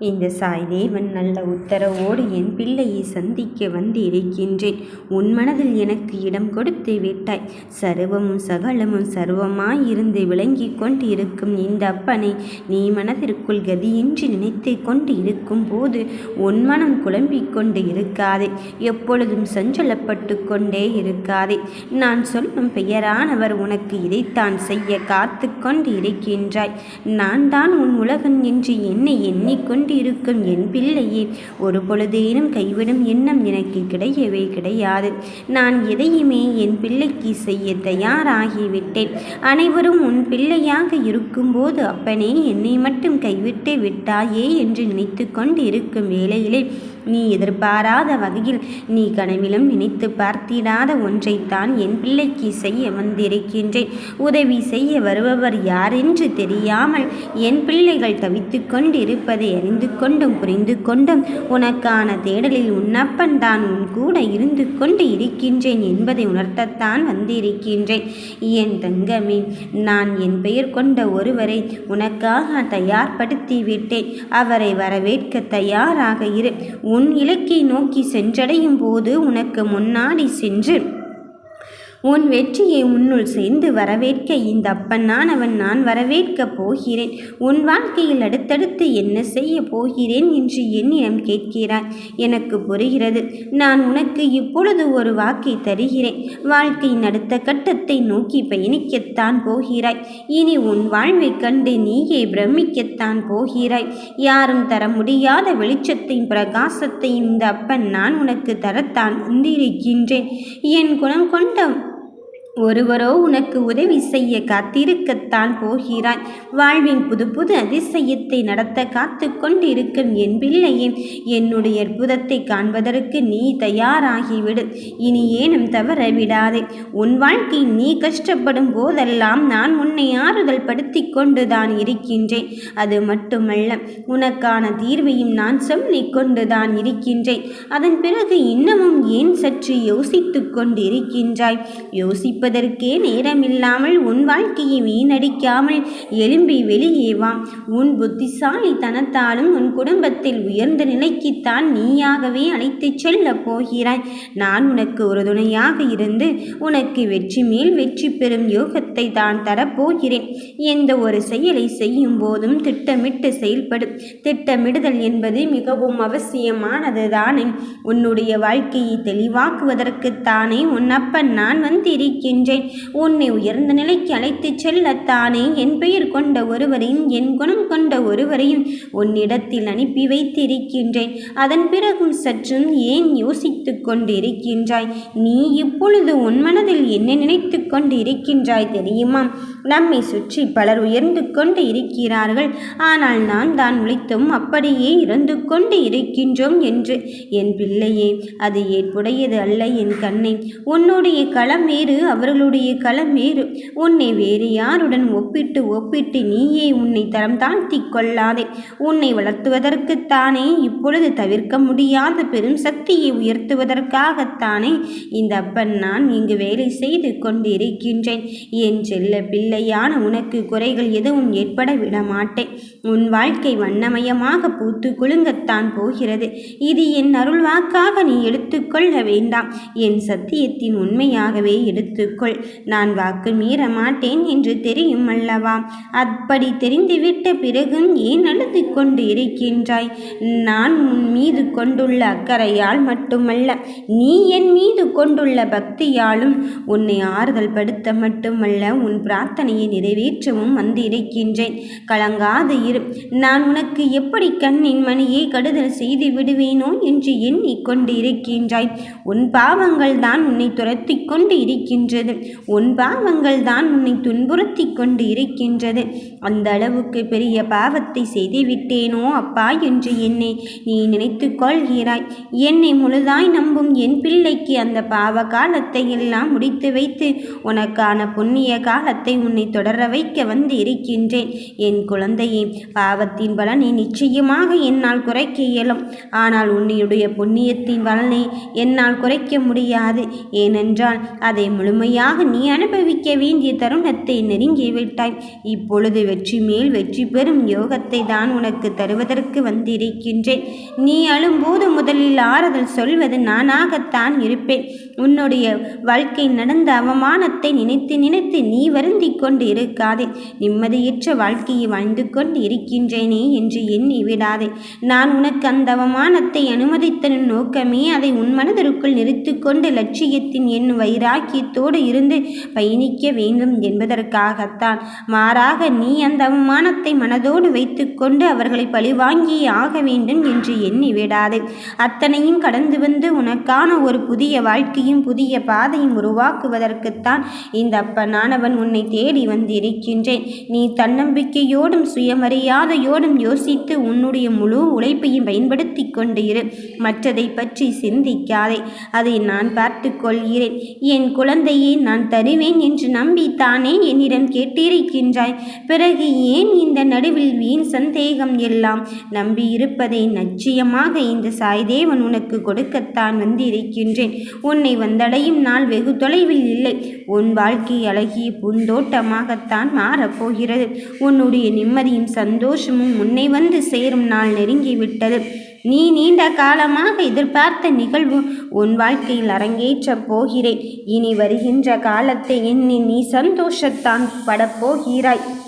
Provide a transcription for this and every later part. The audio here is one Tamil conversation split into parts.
இந்த சாய்தேவன் நல்ல உத்தரவோடு என் பிள்ளையை சந்திக்க வந்திருக்கின்றேன். உன் மனதில் எனக்கு இடம் கொடுத்து விட்டாய். சர்வமும் சகலமும் சர்வமாயிருந்து விளங்கி கொண்டு இருக்கும் இந்த அப்பனை நீ மனதிற்குள் கதியின்றி நினைத்து கொண்டு இருக்கும் போது உன் மனம் குழம்பிக் கொண்டு இருக்காதே. எப்பொழுதும் சஞ்சலப்பட்டு கொண்டே இருக்காதே. நான் சொல்லும் பெயரானவர் உனக்கு இதைத்தான் செய்ய காத்து கொண்டு இருக்கின்றாய் நான் தான் உன் உலகன் என்று என்னை எண்ணிக்கொண்டு கொண்டிருக்கும் என் பிள்ளையே ஒரு பொழுதேனும் கைவிடும் எண்ணம் எனக்கு கிடையவே கிடையாது. நான் எதையுமே என் பிள்ளைக்கு செய்ய தயாராகிவிட்டேன். அனைவரும் உன் பிள்ளையாக இருக்கும்போது அப்பனே என்னை மட்டும் கைவிட்டு விட்டாயே என்று நினைத்து கொண்டு இருக்கும் வேளையிலே நீ எதிர்பாராத வகையில் நீ கனவிலும் நினைத்து பார்த்திடாத ஒன்றைத்தான் என் பிள்ளைக்கு செய்ய வந்திருக்கின்றேன். உதவி செய்ய வருபவர் யாரென்று தெரியாமல் என் பிள்ளைகள் தவித்து கொண்டிருப்பதை அறிந்து கொண்டும் புரிந்து கொண்டும் உனக்கான தேடலில் உன்னப்பன் தான் உன் கூட இருந்து கொண்டு இருக்கின்றேன் என்பதை உணர்த்தத்தான் வந்திருக்கின்றேன். என் தங்கமே நான் என் பெயர் கொண்ட ஒருவரை உனக்காக தயார்படுத்தி விட்டேன் அவரை வரவேற்க தயாராக இரு. உன் இலக்கை நோக்கி சென்றடையும் போது உனக்கு முன்னாடி சென்று உன் வெற்றியை உன்னுள் சேர்ந்து வரவேற்க இந்த அப்பனானவன் நான் வரவேற்கப் போகிறேன். உன் வாழ்க்கையில் அடுத்தடுத்து என்ன செய்ய போகிறேன் என்று என்னிடம் கேட்கிறாய். எனக்கு புரிகிறது. நான் உனக்கு இப்பொழுது ஒரு வாக்கை தருகிறேன். வாழ்க்கையின் அடுத்த கட்டத்தை நோக்கி பயணிக்கத்தான் போகிறாய். இனி உன் வாழ்வை கண்டு நீயே பிரமிக்கத்தான் போகிறாய். யாரும் தர முடியாத வெளிச்சத்தையும் பிரகாசத்தையும் இந்த அப்பன் நான் உனக்கு தரத்தான் வந்திருக்கின்றேன். என் குணம் கொண்ட ஒருவரோ உனக்கு உதவி செய்ய காத்திருக்கத்தான் போகிறாய். வாழ்வின் புது புது அதிசயத்தை நடத்த காத்து கொண்டிருக்கும் என் பிள்ளையே என்னுடைய அற்புதத்தை காண்பதற்கு நீ தயாராகிவிடு. இனி ஏனும் தவற விடாதே. உன் வாழ்க்கை நீ கஷ்டப்படும் போதெல்லாம் நான் உன்னை ஆறுதல் படுத்தி கொண்டுதான் இருக்கின்றேன். அது மட்டுமல்ல உனக்கான தீர்வையும் நான் சொல்லிக் கொண்டுதான் இருக்கின்றேன். அதன் பிறகு இன்னமும் ஏன் சற்று யோசித்துக் கொண்டிருக்கின்றாய்? யோசிப்ப இருப்பதற்கே நேரமில்லாமல் உன் வாழ்க்கையை வீணடிக்காமல் எலும்பி வெளியேவாம் உன் புத்திசாலி தனத்தாலும் உன் குடும்பத்தில் உயர்ந்த நிலைக்குத்தான் நீயாகவே அழைத்துச் செல்லப் போகிறாய். நான் உனக்கு ஒரு துணையாக இருந்து உனக்கு வெற்றி மேல் வெற்றி பெறும் யோகத்தை தான் தரப்போகிறேன். எந்த ஒரு செயலை செய்யும் போதும் திட்டமிட்டு செயல்படும் திட்டமிடுதல் என்பது மிகவும் அவசியமானது தானே. உன்னுடைய வாழ்க்கையை தெளிவாக்குவதற்குத்தானே உன் அப்பன் நான் வந்திருக்கிறேன் இருக்கின்றேன் உன்னை உயர்ந்த நிலைக்கு அழைத்துச் செல்லத்தானே? என் பெயர் கொண்ட ஒருவரையும் என் குணம் கொண்ட ஒருவரையும் உன்னிடத்தில் அனுப்பி வைத்திருக்கின்றேன். அதன் பிறகும் சற்றும் ஏன் யோசித்து கொண்டிருக்கின்றாய்? நீ இப்பொழுது உன் மனதில் என்ன நினைத்து கொண்டு இருக்கின்றாய் தெரியுமா? நம்மை சுற்றி பலர் உயர்ந்து கொண்டு இருக்கிறார்கள். ஆனால் நான் தான் உழைத்தும் அப்படியே இறந்து கொண்டு இருக்கின்றோம் என்று. என் பிள்ளையே அது ஏற்புடையது அல்ல என் கண்ணை. உன்னுடைய களம் வேறு அவர்களுடைய களம் வேறு. உன்னை வேறு யாருடன் ஒப்பிட்டு ஒப்பிட்டு நீயே உன்னை தரம் தாழ்த்தி கொள்ளாதே. உன்னை வளர்த்துவதற்குத்தானே இப்பொழுது தவிர்க்க முடியாத பெரும் சக்தியை உயர்த்துவதற்காகத்தானே இந்த அப்பன் நான் இங்கு வேலை செய்து கொண்டிருக்கின்றேன். என் செல்ல பிள்ளையான உனக்கு குறைகள் எதுவும் ஏற்பட விட மாட்டேன் உன் வாழ்க்கை வண்ணமயமாக பூத்து குலுங்கத்தான் போகிறது. இது என் அருள் வாக்காக நீ எடுத்துக்கொள்ள வேண்டாம். என் சத்தியத்தின் உண்மையாகவே எடுத்துக்கொள். நான் வாக்கு மீற மாட்டேன் என்று தெரியும் அல்லவா? அப்படி தெரிந்துவிட்ட பிறகும் ஏன் அழுது கொண்டு இருக்கின்றாய்? நான் உன் மீது கொண்டுள்ள அக்கறையால் மட்டுமல்ல நீ என் மீது கொண்டுள்ள பக்தியாலும் உன்னை ஆறுதல் படுத்த மட்டுமல்ல உன் பிரார்த்தனையை நிறைவேற்றவும் வந்திருக்கின்றேன். கலங்காது இரு நான் உனக்கு எப்படி கண்ணின் மணியை கடுதல் செய்து விடுவேனோ என்று எண்ணிக்கொண்டு இருக்கின்றாய் உன் பாவங்கள் தான் உன்னை துரத்தி கொண்டு இருக்கின்றது. உன் பாவங்கள் தான் உன்னை துன்புறுத்தி கொண்டு இருக்கின்றது. அந்த அளவுக்கு பெரிய பாவத்தை செய்து விட்டேனோ அப்பா என்று என்னை நீ நினைத்து கொள்கிறாய். என்னை முழுதாய் நம்பும் என் பிள்ளைக்கு அந்த பாவ காலத்தை எல்லாம் முடித்து வைத்து உனக்கான புண்ணிய காலத்தை உன்னை தொடர வைக்க வந்து இருக்கின்றேன். என் குழந்தையே பாவத்தின் பலனை நிச்சயமாக என்னால் குறைக்க இயலும். ஆனால் உன்னையுடைய புண்ணியத்தின் பலனை என்னால் குறைக்க முடியாது. ஏனென்றால் அதை முழுமையாக நீ அனுபவிக்க வேண்டிய தருணத்தை நெருங்கிவிட்டாய். இப்பொழுது வெற்றி மேல் வெற்றி பெறும் யோகத்தை தான் உனக்கு தருவதற்கு வந்திருக்கின்றேன். நீ அழும்போது முதலில் ஆறுதல் சொல்வது நானாகத்தான் இருப்பேன். உன்னுடைய வாழ்க்கை நடந்த அவமானத்தை நினைத்து நினைத்து நீ வருந்தி கொண்டு இருக்காதே நிம்மதியற்ற வாழ்க்கையை வாழ்ந்து கொண்டு இருக்கின்றேனே என்று எண்ணி விடாதே. நான் உனக்கு அந்த அவமானத்தை அனுமதித்தன நோக்கமே அதை உன் மனதிற்குள் நிறுத்து கொண்டு லட்சியத்தின் என் வைராக்கியத்தோடு இருந்து பயணிக்க வேண்டும் என்பதற்காகத்தான். மாறாக நீ அந்த அவமானத்தை மனதோடு வைத்துக்கொண்டு அவர்களை பழிவாங்கி ஆக வேண்டும் என்று எண்ணி விடாதே. அத்தனையும் கடந்து வந்து உனக்கான ஒரு புதிய வாழ்க்கையும் புதிய பாதையும் உருவாக்குவதற்குத்தான் இந்த அப்பனானவன் உன்னை தேடி வந்திருக்கின்றேன். நீ தன்னம்பிக்கையோடும் சுயமரியாதையோடும் யோசித்து உன்னுடைய முழு உழைப்பையும் பயன்படுத்தி கொண்டு இரு மற்றதை பற்றி சிந்திக்காதே. அதை நான் பார்த்து கொள்கிறேன். என் குழந்தையை நான் தருவேன் என்று நம்பி தானே என்னிடம் கேட்டிருக்கின்றாய். பிறகு ஏன் இந்த நடுவில் வீண் சந்தேகம் எல்லாம்? நம்பியிருப்பதை நிச்சயமாக இந்த சாய்தேவன் உனக்கு கொடுக்கத்தான் வந்திருக்கின்றேன். உன்னை வந்தடையும் நாள் வெகு தொலைவில் இல்லை. உன் வாழ்க்கை அழகிய பூந்தோட்டமாகத்தான் மாறப்போகிறது. உன்னுடைய நிம்மதியும் சந்தோஷமும் உன்னை வந்து சேரும் நாள் நெருங்கிவிட்டது. நீ நீண்ட காலமாக எதிர்பார்த்த நிகழ்வு உன் வாழ்க்கையில் அரங்கேற்றப் போகிறேன். இனி வருகின்ற காலத்தை எண்ணி நீ சந்தோஷத்தான் படப்போகிறாய்.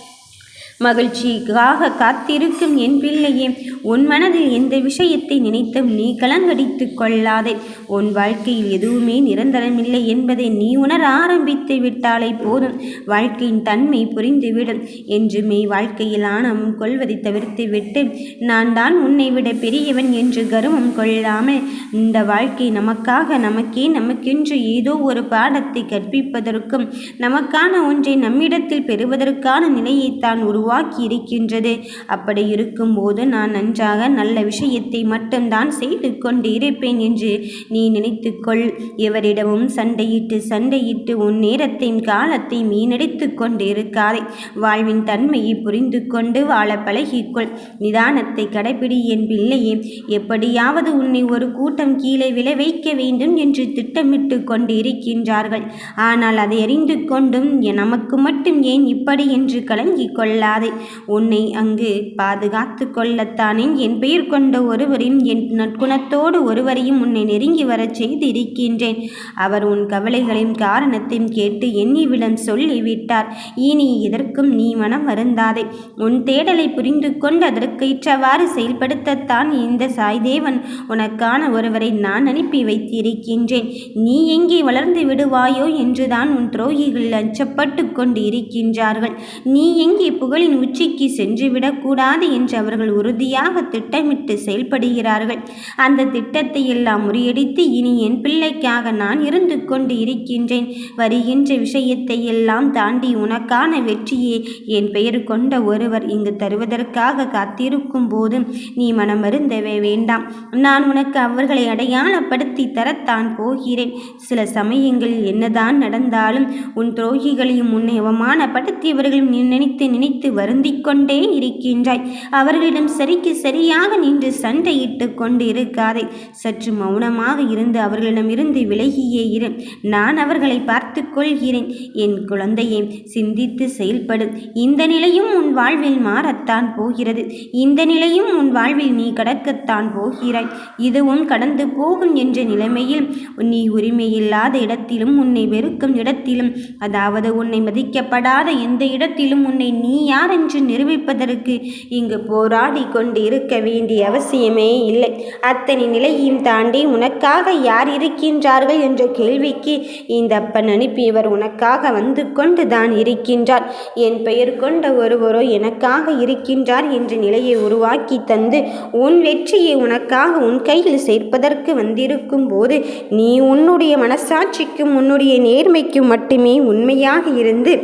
மகிழ்ச்சிக்காக காத்திருக்கும் என் பிள்ளையே உன் மனதில் எந்த விஷயத்தை நினைத்தும் நீ கலங்கடித்து கொள்ளாதே. உன் வாழ்க்கையில் எதுவுமே நிரந்தரமில்லை என்பதை நீ உணர ஆரம்பித்து விட்டாலே போதும். வாழ்க்கையின் தன்மை புரிந்துவிடும். என்றுமே வாழ்க்கையில் ஆணவம் கொள்வதை தவிர்த்து விட்டு நான் தான் உன்னை விட பெரியவன் என்று கர்வம் கொள்ளாமல் இந்த வாழ்க்கை நமக்காக நமக்கே நமக்கென்று ஏதோ ஒரு பாடத்தை கற்பிப்பதற்கும் நமக்கான ஒன்றை நம்மிடத்தில் பெறுவதற்கான நிலையைத்தான் உருவாக்கி இருக்கின்றது அப்படி இருக்கும்போது நான் நன்றாக நல்ல விஷயத்தை மட்டும்தான் செய்து கொண்டு இருப்பேன் என்று நீ நினைத்துக்கொள். எவரிடமும் சண்டையிட்டு சண்டையிட்டு உன் நேரத்தையும் காலத்தை மீனடித்து கொண்டு இருக்காதே வாழ்வின் தன்மையை புரிந்து கொண்டு வாழ பழகிக்கொள். நிதானத்தை கடைபிடி என் பிள்ளையே எப்படியாவது உன்னை ஒரு கூட்டம் கீழே விளை வைக்க வேண்டும் என்று திட்டமிட்டு கொண்டு இருக்கின்றார்கள் ஆனால் அதை அறிந்து கொண்டும் நமக்கு மட்டும் ஏன் இப்படி என்று கலங்கிக் கொள்ளாதே உன்னை அங்கு பாதுகாத்து கொள்ளத்தானே என் பெயர் கொண்ட ஒருவரையும் என் நற்குணத்தோடு ஒருவரையும் உன்னை நெருங்கி வரச் செய்து இருக்கின்றேன் அவர் உன் கவலைகளின் காரணத்தையும் கேட்டு என்னிவிடம் சொல்லிவிட்டார். இனி இதற்கும் நீ மனம் வருந்தாதே. உன் தேடலை புரிந்து கொண்டு அதற்கு இற்றவாறு செயல்படுத்தத்தான் இந்த சாய்தேவன் உனக்கான ஒருவரை நான் அனுப்பி வைத்திருக்கின்றேன். நீ எங்கே வளர்ந்து விடுவாயோ என்றுதான் உன் துரோகிகள் அச்சப்பட்டு கொண்டு இருக்கின்றார்கள் நீ எங்கே புகழ் புகழின் உச்சிக்கு சென்றுவிடக்கூடாது என்று அவர்கள் உறுதியாக திட்டமிட்டு செயல்படுகிறார்கள். அந்த திட்டத்தை எல்லாம் முறியடித்து இனி என் பிள்ளைக்காக நான் இருந்து கொண்டு இருக்கின்றேன். வருகின்ற விஷயத்தை எல்லாம் தாண்டி உனக்கான வெற்றியே என் பெயர் கொண்ட ஒருவர் இங்கு தருவதற்காக காத்திருக்கும் போது நீ மனமருந்தவே வேண்டாம். நான் உனக்கு அவர்களை அடையாளப்படுத்தி தரத்தான் போகிறேன். சில சமயங்களில் என்னதான் நடந்தாலும் உன் துரோகிகளையும் உன்னை அவமானப்படுத்தியவர்களையும் நீ நினைத்து நினைத்து வருந்திக் கொண்டே இருக்கின்றாய். அவர்களிடம் சரிக்கு சரியாக நின்று சண்டையிட்டு கொண்டு இருக்காதே சற்று மௌனமாக இருந்து அவர்களிடமிருந்து விலகியே இரு. நான் அவர்களை பார்த்து கொள்கிறேன். என் குழந்தையை சிந்தித்து செயல்படும் இந்த நிலையும் உன் வாழ்வில் மாறத்தான் போகிறது. இந்த நிலையும் உன் வாழ்வில் நீ கடக்கத்தான் போகிறாய். இதுவும் கடந்து போகும் என்ற நிலைமையில் நீ உரிமையில்லாத இடத்திலும் உன்னை வெறுக்கும் இடத்திலும் அதாவது உன்னை மதிக்கப்படாத எந்த இடத்திலும் உன்னை நீயா யார் என்று நிரூபிப்பதற்கு இங்கு போராடி கொண்டு இருக்க வேண்டிய அவசியமே இல்லை. அத்தனை நிலையையும் தாண்டி உனக்காக யார் இருக்கின்றார்கள் என்ற கேள்விக்கு இந்த அப்பன் அனுப்பியவர் உனக்காக வந்து கொண்டு தான் இருக்கின்றார். என் பெயர் கொண்ட ஒருவரோ எனக்காக இருக்கின்றார் என்ற நிலையை உருவாக்கி தந்து உன் வெற்றியை உனக்காக உன் கையில் சேர்ப்பதற்கு வந்திருக்கும் போது நீ உன்னுடைய மனசாட்சிக்கும் உன்னுடைய நேர்மைக்கும் மட்டுமே உண்மையாக இருந்து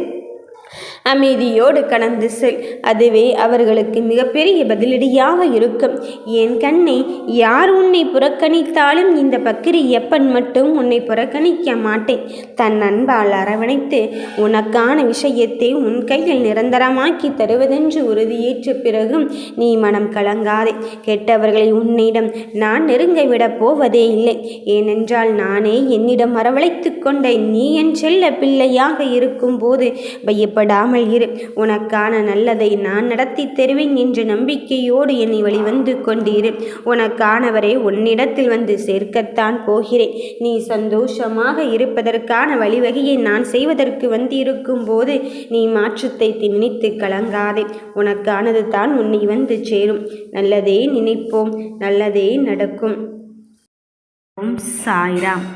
அமைதியோடு கடந்து செல். அதுவே அவர்களுக்கு மிகப்பெரிய பதிலடியாக இருக்கும். என் கண்ணை யார் உன்னை புறக்கணித்தாலும் இந்த பக்கிரி எப்பன் மட்டும் உன்னை புறக்கணிக்க மாட்டேன். தன் அன்பால் அரவணைத்து உனக்கான விஷயத்தை உன் கையில் நிரந்தரமாக்கி தருவதென்று உறுதியேற்ற பிறகும் நீ மனம் கலங்காதே. கெட்டவர்களை உன்னிடம் நான் நெருங்க விடப் போவதே இல்லை. ஏனென்றால் நானே என்னிடம் அரவழைத்து கொண்ட நீ என் செல்ல பிள்ளையாக இருக்கும்போது பயப்படாமல் கலங்காமல் இரு. உனக்கான நல்லதை நான் நடத்தி தருவேன் என்ற நம்பிக்கையோடு என்னை வழிவந்து கொண்டிரு. உனக்கானவரை உன்னிடத்தில் வந்து சேர்க்கத்தான் போகிறேன். நீ சந்தோஷமாக இருப்பதற்கான வழிவகையை நான் செய்வதற்கு வந்திருக்கும் போது நீ மாற்றத்தை நினைத்து கலங்காதே. உனக்கானது தான் உன்னை வந்து சேரும். நல்லதே நினைப்போம். நல்லதே நடக்கும். ஓம் சாய்ராம்.